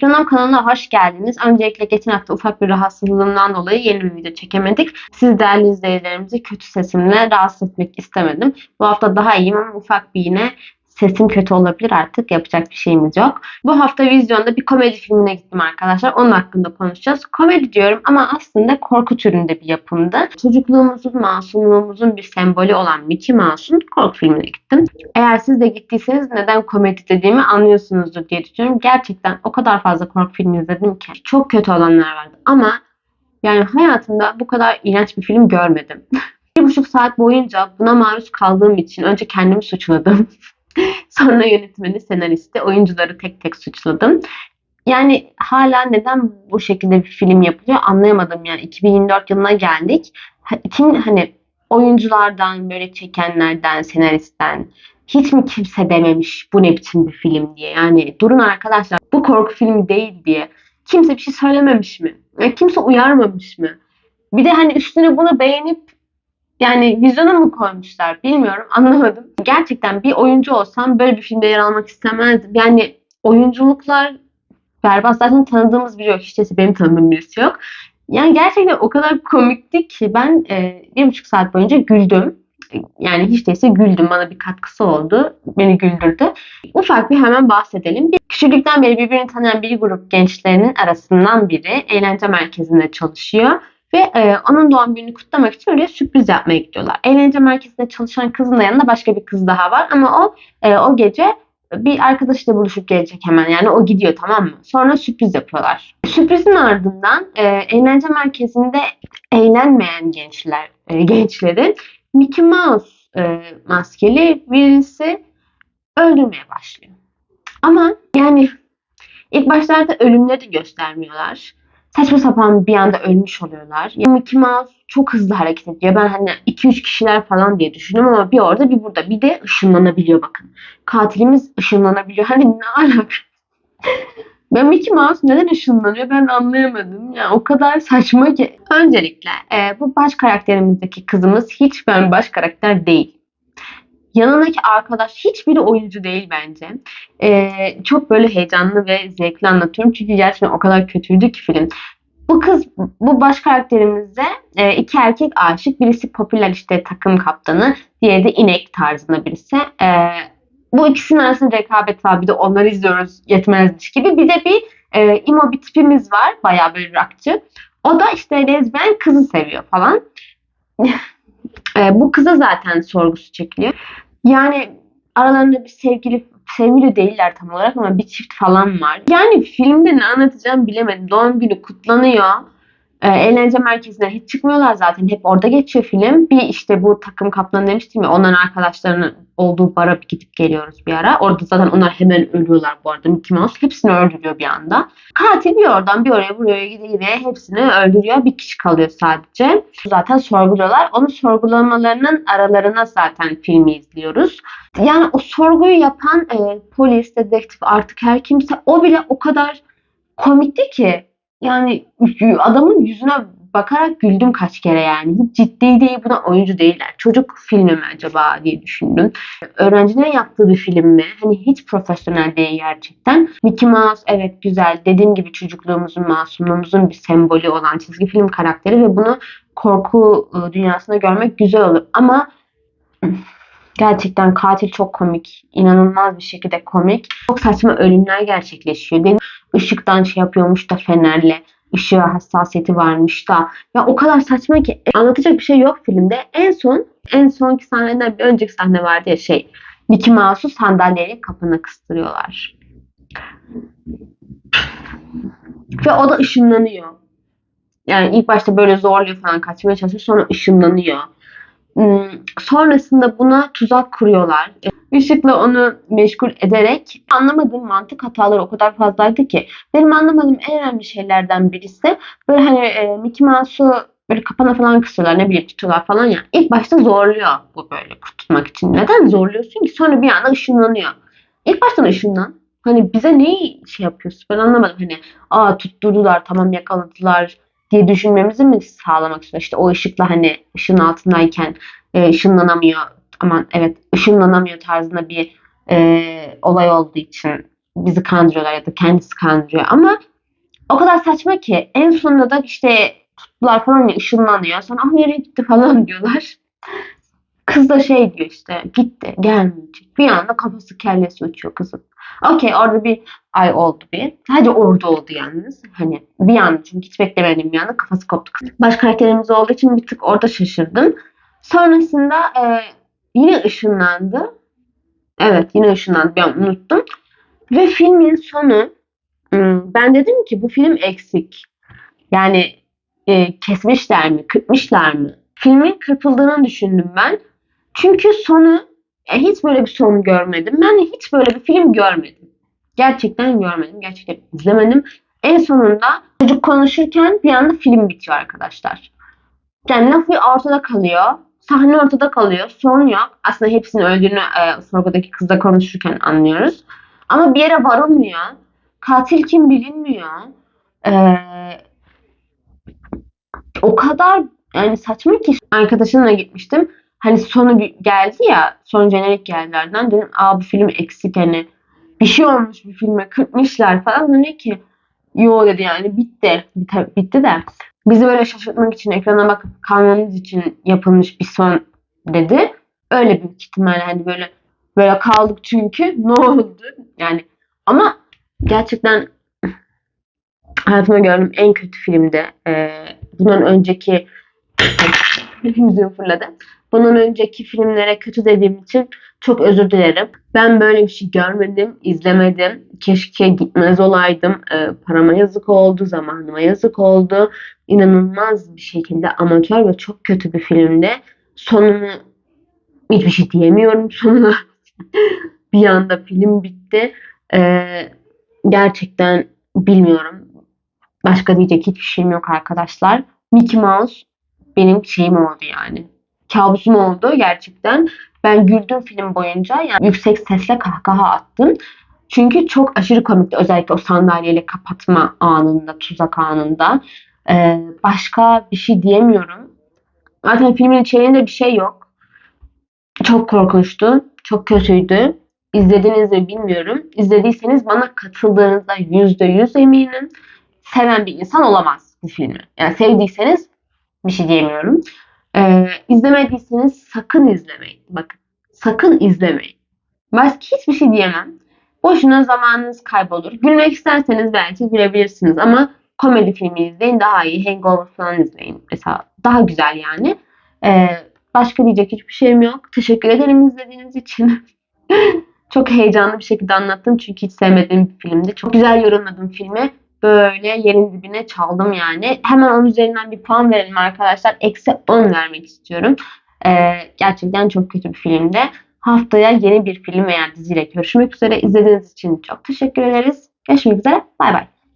Ekranım kanalına hoş geldiniz. Öncelikle geçen hafta ufak bir rahatsızlığımdan dolayı yeni bir video çekemedik. Siz değerli izleyicilerimizi kötü sesimle rahatsız etmek istemedim. Bu hafta daha iyiyim ama ufak bir yine sesim kötü olabilir artık. Yapacak bir şeyimiz yok. Bu hafta vizyonda bir komedi filmine gittim arkadaşlar. Onun hakkında konuşacağız. Komedi diyorum ama aslında korku türünde bir yapımdı. Çocukluğumuzun, masumluğumuzun bir sembolü olan Mickey Mouse'un korku filmine gittim. Eğer siz de gittiyseniz neden komedi dediğimi anlıyorsunuzdur diye düşünüyorum. Gerçekten o kadar fazla korku filmi izledim ki. Çok kötü olanlar vardı ama yani hayatımda bu kadar iğrenç bir film görmedim. bir buçuk saat boyunca buna maruz kaldığım için önce kendimi suçladım. Sonra yönetmeni, senaristi, oyuncuları tek tek suçladım. Yani hala neden bu şekilde bir film yapılıyor anlayamadım yani 2024 yılına geldik. Kim hani oyunculardan böyle çekenlerden, senaristten hiç mi kimse dememiş bu ne biçim bir film diye. Yani durun arkadaşlar bu korku filmi değil diye. Kimse bir şey söylememiş mi? Yani kimse uyarmamış mı? Bir de hani üstüne bunu beğenip yani vizyona mı koymuşlar bilmiyorum anlamadım. Gerçekten bir oyuncu olsam böyle bir filmde yer almak istemezdim. Yani oyunculuklar berbat. Zaten tanıdığımız biri yok. Hiç benim tanıdığım birisi yok. Yani gerçekten o kadar komikti ki ben e, bir buçuk saat boyunca güldüm. Yani hiç değilse güldüm. Bana bir katkısı oldu. Beni güldürdü. Ufak bir hemen bahsedelim. Bir, küçüklükten beri birbirini tanıyan bir grup gençlerinin arasından biri eğlence merkezinde çalışıyor. Ve e, onun doğum gününü kutlamak için oraya sürpriz yapmaya gidiyorlar. Eğlence merkezinde çalışan kızın da yanında başka bir kız daha var. Ama o e, o gece bir arkadaşıyla buluşup gelecek hemen. Yani o gidiyor tamam mı? Sonra sürpriz yapıyorlar. Sürprizin ardından e, eğlence merkezinde eğlenmeyen gençler, e, gençlerin Mickey Mouse e, maskeli birisi öldürmeye başlıyor. Ama yani ilk başlarda ölümleri göstermiyorlar saçma sapan bir anda ölmüş oluyorlar. Yani Mickey Mouse çok hızlı hareket ediyor. Ben hani 2-3 kişiler falan diye düşünüyorum ama bir orada bir burada. Bir de ışınlanabiliyor bakın. Katilimiz ışınlanabiliyor. Hani ne alaka? Ben Mickey Mouse neden ışınlanıyor ben anlayamadım. Yani o kadar saçma ki. Öncelikle e, bu baş karakterimizdeki kızımız hiç ben baş karakter değil. Yanındaki arkadaş hiçbiri oyuncu değil bence. Ee, çok böyle heyecanlı ve zevkli anlatıyorum. Çünkü gerçekten o kadar kötüydü ki film. Bu kız, bu baş karakterimizde e, iki erkek aşık. Birisi popüler işte takım kaptanı. Diğeri de inek tarzında birisi. E, bu ikisinin arasında rekabet var. Bir de onları izliyoruz yetmezmiş gibi. Bir de bir e, imo bir tipimiz var. Bayağı böyle rockçı. O da işte lezbiyen kızı seviyor falan. E, bu kıza zaten sorgusu çekiliyor. Yani aralarında bir sevgili sevgili değiller tam olarak ama bir çift falan var. Yani filmde ne anlatacağım bilemedim. Doğum günü kutlanıyor. E, eğlence merkezine hiç çıkmıyorlar zaten. Hep orada geçiyor film. Bir işte bu takım kaplanı demiştim ya onların arkadaşlarının olduğu bara gidip geliyoruz bir ara. Orada zaten onlar hemen ölüyorlar bu arada. Mickey Mouse hepsini öldürüyor bir anda. Katil bir oradan bir oraya buraya gide hepsini öldürüyor. Bir kişi kalıyor sadece. Zaten sorguluyorlar. Onu sorgulamalarının aralarına zaten filmi izliyoruz. Yani o sorguyu yapan e, polis, dedektif artık her kimse o bile o kadar komikti ki yani adamın yüzüne bakarak güldüm kaç kere yani. Hiç ciddi değil buna oyuncu değiller. Çocuk filmi mi acaba diye düşündüm. Öğrencilerin yaptığı bir film mi? Hani hiç profesyonel değil gerçekten. Mickey Mouse evet güzel. Dediğim gibi çocukluğumuzun, masumluğumuzun bir sembolü olan çizgi film karakteri ve bunu korku ıı, dünyasında görmek güzel olur. Ama Gerçekten katil çok komik. inanılmaz bir şekilde komik. Çok saçma ölümler gerçekleşiyor. Benim ışıktan şey yapıyormuş da fenerle ışığa hassasiyeti varmış da. Ya o kadar saçma ki anlatacak bir şey yok filmde. En son en sonki sahneden bir önceki sahne vardı ya şey. Mickey Mouse'u sandalyeyle kapına kıstırıyorlar. Ve o da ışınlanıyor. Yani ilk başta böyle zorluyor falan kaçmaya çalışıyor. Sonra ışınlanıyor. Hmm, sonrasında buna tuzak kuruyorlar. Işıkla onu meşgul ederek anlamadığım mantık hataları o kadar fazlaydı ki. Benim anlamadığım en önemli şeylerden birisi böyle hani e, Mickey Mouse'u böyle kapana falan kısıyorlar ne bileyim tutuyorlar falan ya. İlk başta zorluyor bu böyle tutmak için. Neden zorluyorsun ki? Sonra bir anda ışınlanıyor. İlk baştan ışınlan. Hani bize neyi şey yapıyorsun? Ben anlamadım. Hani aa tutturdular tamam yakaladılar diye düşünmemizi mi sağlamak istiyor? İşte o ışıkla hani ışığın altındayken e, ışınlanamıyor. Aman evet ışınlanamıyor tarzında bir e, olay olduğu için bizi kandırıyorlar ya da kendisi kandırıyor ama o kadar saçma ki en sonunda da işte tuttular falan ya ışınlanıyor. Sonra ah nereye gitti falan diyorlar. Kız da şey diyor işte gitti gelmeyecek. Bir anda kafası kellesi uçuyor kızın. Okey orada bir ay oldu bir. Sadece orada oldu yalnız. Hani bir anda çünkü hiç beklemedim bir anda kafası koptu. Baş karakterimiz olduğu için bir tık orada şaşırdım. Sonrasında e, yine ışınlandı. Evet yine ışınlandı. Ben unuttum. Ve filmin sonu ben dedim ki bu film eksik. Yani e, kesmişler mi, kırpmışlar mı? Filmin kırpıldığını düşündüm ben. Çünkü sonu e, hiç böyle bir son görmedim. Ben hiç böyle bir film görmedim. Gerçekten görmedim. Gerçekten izlemedim. En sonunda çocuk konuşurken bir anda film bitiyor arkadaşlar. Yani laf bir ortada kalıyor. Sahne ortada kalıyor. Son yok. Aslında hepsinin öldüğünü e, sorgudaki kızla konuşurken anlıyoruz. Ama bir yere varılmıyor. Katil kim bilinmiyor. Eee o kadar yani saçma ki arkadaşımla gitmiştim. Hani sonu geldi ya son jenerik geldilerden. Dedim aa bu film eksik hani. Bir şey olmuş bir filme kırpmışlar falan. Dedi ki yo dedi yani. Bitti. Bitti, bitti de. Bizi böyle şaşırtmak için ekrana bakıp kalmamız için yapılmış bir son dedi. Öyle büyük ihtimalle hani böyle böyle kaldık çünkü. Ne oldu? Yani ama gerçekten hayatımda gördüğüm en kötü filmdi. Ee, bundan önceki yüzüğüm fırladı. Bundan önceki filmlere kötü dediğim için çok özür dilerim. Ben böyle bir şey görmedim, izlemedim. Keşke gitmez olaydım. Ee, parama yazık oldu, zamanıma yazık oldu. İnanılmaz bir şekilde amatör ve çok kötü bir filmdi. Sonunu hiçbir şey diyemiyorum sonuna. bir anda film bitti. Ee, gerçekten bilmiyorum. Başka diyecek hiçbir şeyim yok arkadaşlar. Mickey Mouse benim şeyim oldu yani. Kabusum oldu gerçekten. Ben güldüm film boyunca. Yani yüksek sesle kahkaha attım. Çünkü çok aşırı komikti. Özellikle o sandalyeyle kapatma anında, tuzak anında. Ee, başka bir şey diyemiyorum. Zaten filmin içeriğinde bir şey yok. Çok korkunçtu. Çok kötüydü. İzlediniz mi bilmiyorum. İzlediyseniz bana katıldığınızda yüzde yüz eminim. Seven bir insan olamaz bu filmi. Yani sevdiyseniz bir şey diyemiyorum. Ee, izlemediyseniz sakın izlemeyin. Bakın sakın izlemeyin. Başka hiçbir şey diyemem. Boşuna zamanınız kaybolur. Gülmek isterseniz belki gülebilirsiniz ama komedi filmi izleyin daha iyi. Hangover falan izleyin. Mesela daha güzel yani. Ee, başka diyecek hiçbir şeyim yok. Teşekkür ederim izlediğiniz için. Çok heyecanlı bir şekilde anlattım çünkü hiç sevmediğim bir filmdi. Çok güzel yorumladım filmi. Böyle yerin dibine çaldım yani. Hemen onun üzerinden bir puan verelim arkadaşlar. Eksi 10 vermek istiyorum. Ee, gerçekten çok kötü bir filmdi. Haftaya yeni bir film veya diziyle görüşmek üzere. İzlediğiniz için çok teşekkür ederiz. Görüşmek üzere. Bay bay.